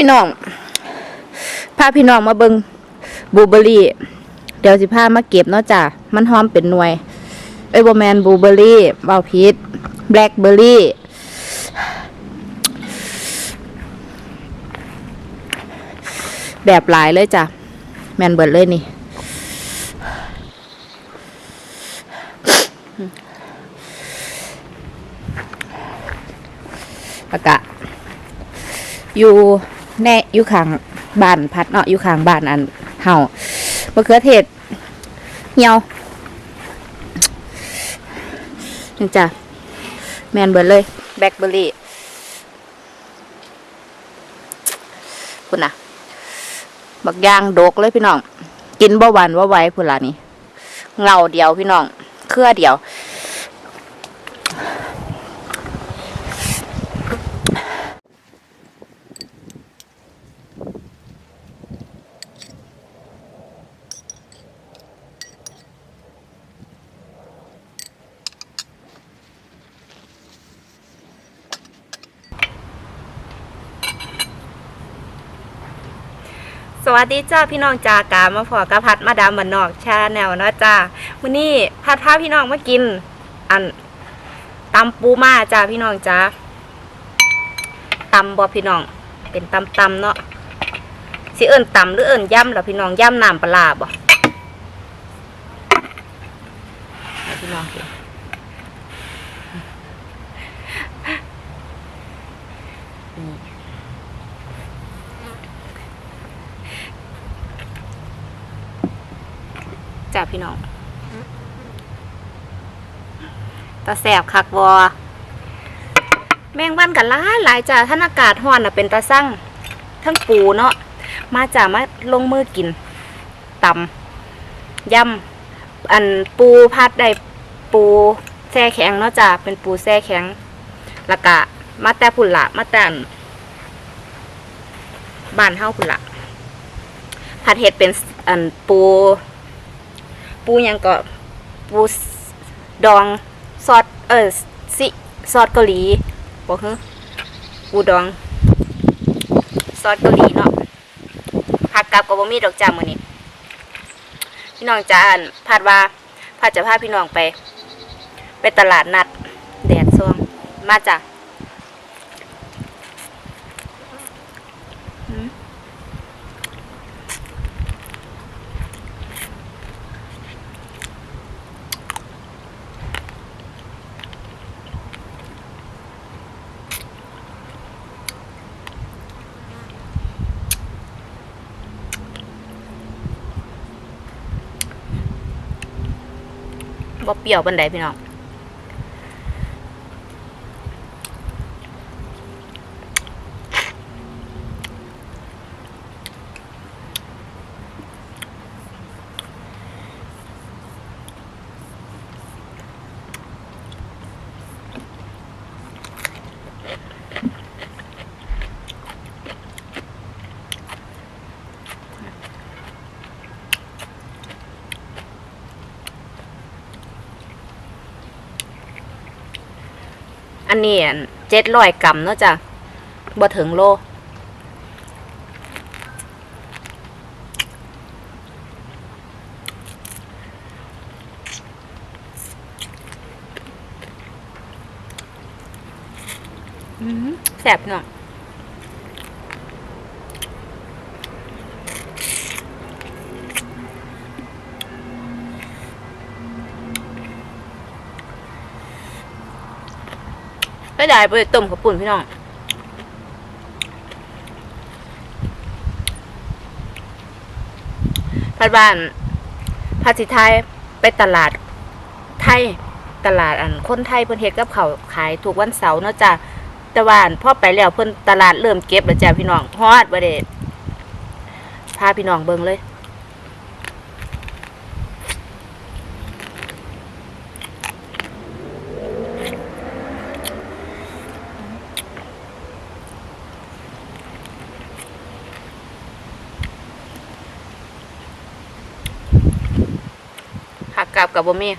พี่น้องพาพี่น้องมาเบิงบลูเบอร์รี่ เดี๋ยวสิพามาเก็บเนาะจ้ะมันหอมเป็นหน่วยเอ้ยบแมนบลูเบอร์รี่เบาพีชแบล็คเบอร์รี่แบบหลายเลยจ้ะ แมนเบิร์ดเลยนี่แล้วก็อยู่ แน่อยู่ข้างบ้านพัดเนาะอยู่ข้างบ้านอันเฮามะเขือเทศเหี่ยวนี่จ้ะแมนเบิร์เลย แบล็คเบอร์รี่คุณนะบักยางโดกเลยพี่น้อง กินบ่หวานว่าไว้พุ่นล่ะนี่เงาเดียวพี่น้อง เครือเดียว สวัสดีจ้าพี่น้องจากามาพอกับพัดมาดามบันนอกชาแนวเนาะจ้ามื้อนี้พัดพาพี่น้องมากิน อันตำปูมาจ้าพี่น้องจ้าตำบ่พี่น้อง เป็นตำตำเนาะสิเอิ้นตำหรือเอิ้นย่ำล่ะพี่น้องย่ำน้ำปลาบ่พี่น้อง จ้าพี่น้องตาแสบคักวอแมงวันกันหลายหลายจ้าท่านอากาศร้อนน่ะเป็นตาสั่งทั้งปูเนาะมาจ้ามาลงมือกินตำยำอันปูพัดได้ปูแช่แข็งเนาะจ้าเป็นปูแช่แข็งล้วก็มาแต่ผุนละมาแต่บ้านเฮาผุนละผัดเห็ดเป็นอันปู ปูหยังก็ปูดองซอสเออสิซอสเกาหลีบอกเฮ้ปูดองซอสเกาหลีเนาะผักกับกับบะมี่ดอกจ้ามือนี้พี่น้องจ้าอันพาดว่าพาดจะพาพี่น้องไป ไปตลาดนัด แดดซ่วงมาจ้ะ บ่เปรี้ยวบันไดพี่น้อง อันนี้เจ็ดร้อยกรัมเนาะจ้ะบ่ถึงโลอืมแสบเนาะ ไม่ได้ไปต้มกับปุ่นพี่น้องพัดบ้านพัดสิไทยไปตลาดไทยตลาดอันคนไทยเพิ่นเฮ็ดกับเขาขายทุกวันเสาร์เนาะจ้ะต่ว่าอันพ่อไปแล้วเพิ่นตลาดเริ่มเก็บแล้วจ้ะพี่น้องฮอดบ่ได้พาพี่น้องเบิ่งเลย หั กับบ่มี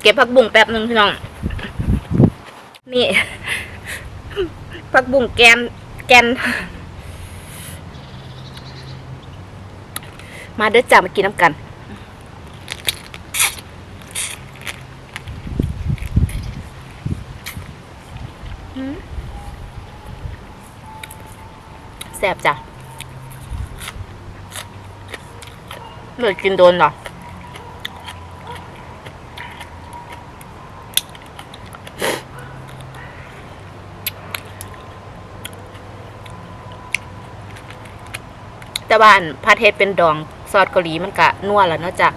เก็บผักบุ้งแป๊บหนึ่งพี่น้อง นี่ ผักบุ้งแกน แกน มาเด้อจ้ามากินน้ำกัน แซ่บจ้ะเลยกินโดนเหรอแต่บ้านพาเทศเป็นดองซอสเกาหลีมันกะนัวแล้วเนาะจ้ะ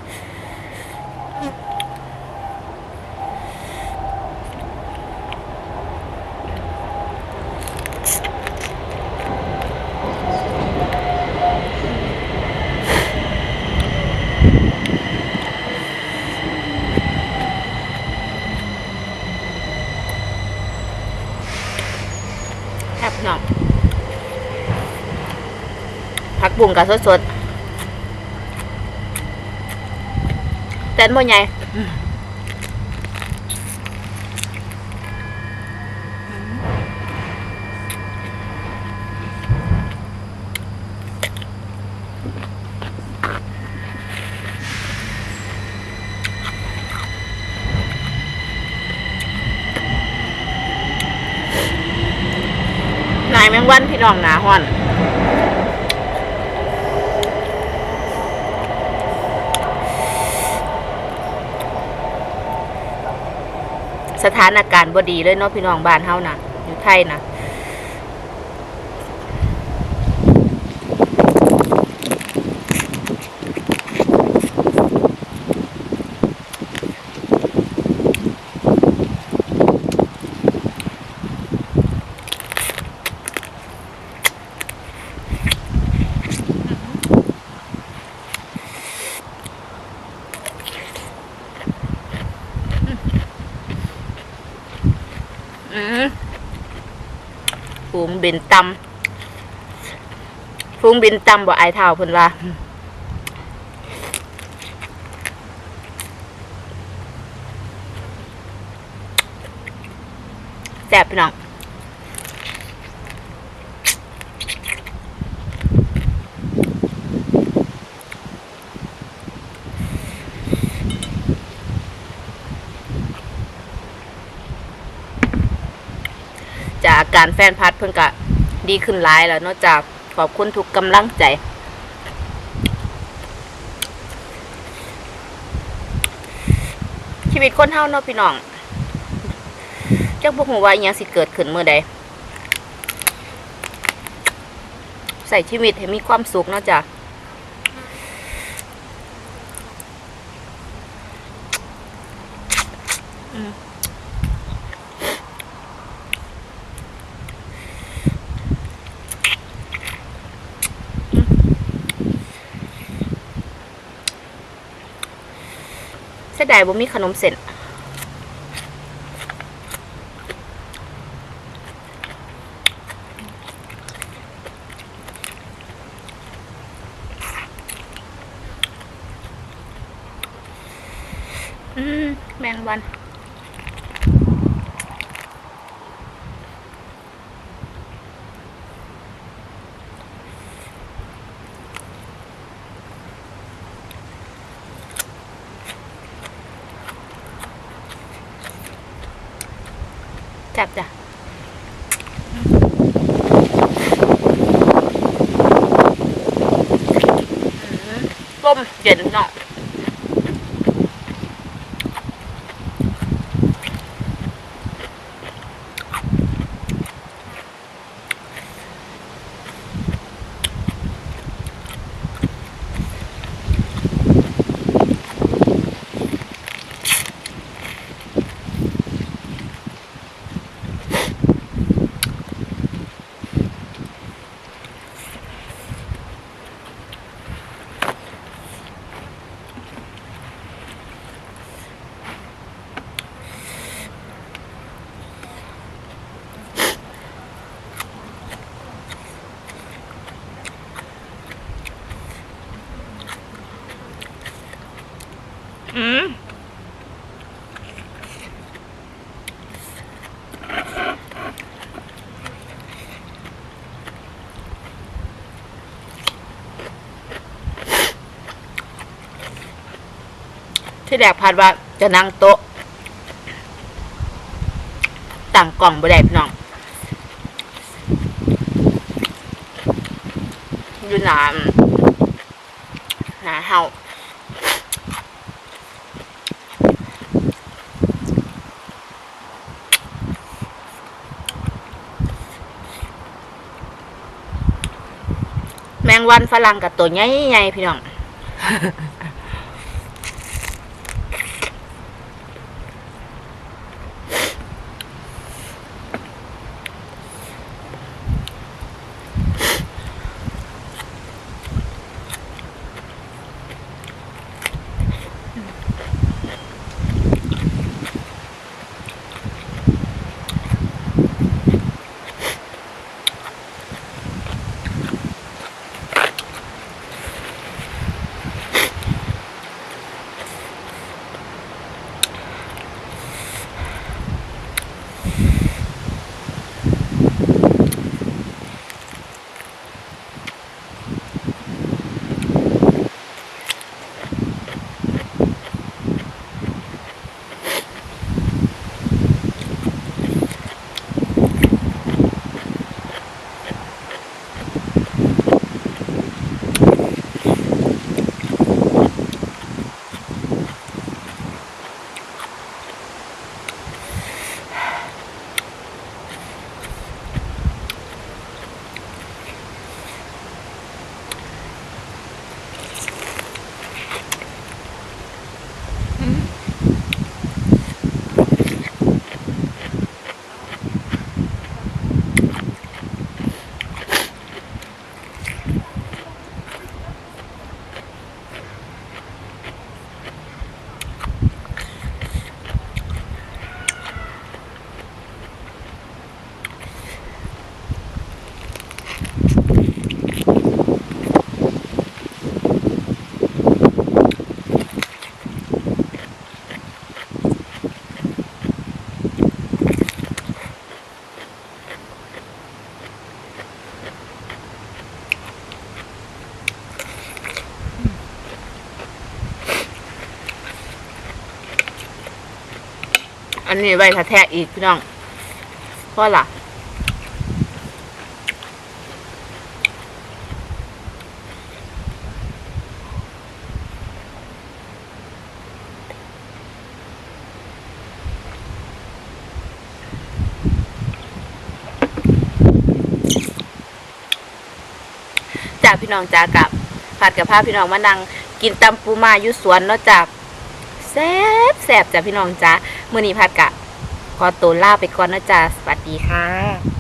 แซ่บเนาะผั กุ้งกับสดๆแต่นบ่ใหญ่นายแมงวันพี่น้องหนาฮ้อน สถานการณ์บ่ดีเลยเนาะพี่น้องบ้านเฮานะอยู่ไทยนะอืมฟูง บินตำฟูงบินตำบ่อเท่าเพิ่นว่าแซ่บพี่น้อง การแฟนพัดเพิ่นกะดีขึ้นหลายแล้วนอกจากขอบคุณทุกกำลังใจชีวิตคนเฮาเนาะพี่น้องจักบ่ฮู้ว่าอิหยังสิเกิดขึ้นเมื่อใดใส่ชีวิตให้มีความสุขเนาะจ้ะ สียดายบ่มีขนมเส้นอืมแมงวัน จับจ้ะลมเย็นเนาะ ที่แดกพัดว่าจะนั่งโต๊ะต่างกล่องบ่ได้พี่น้องอยู่หนานหนาเฮา มงวันฝรั่งกับตัวใหญ่ๆพี่น้อง นนี้ใบแท้อีกพี่น้องเพราะล่ะจากพี่น้องจากกับผัดกับผ้าพี่น้องมานั่งกินตำปูมาอยู่สวนเนาะจาก แซ่บแซ่บจ้ะพี่น้องจ้ามื่อนี้ผัดกะขอตัวลาไปก่อนนะจ๊ะสวัสดีค่ะ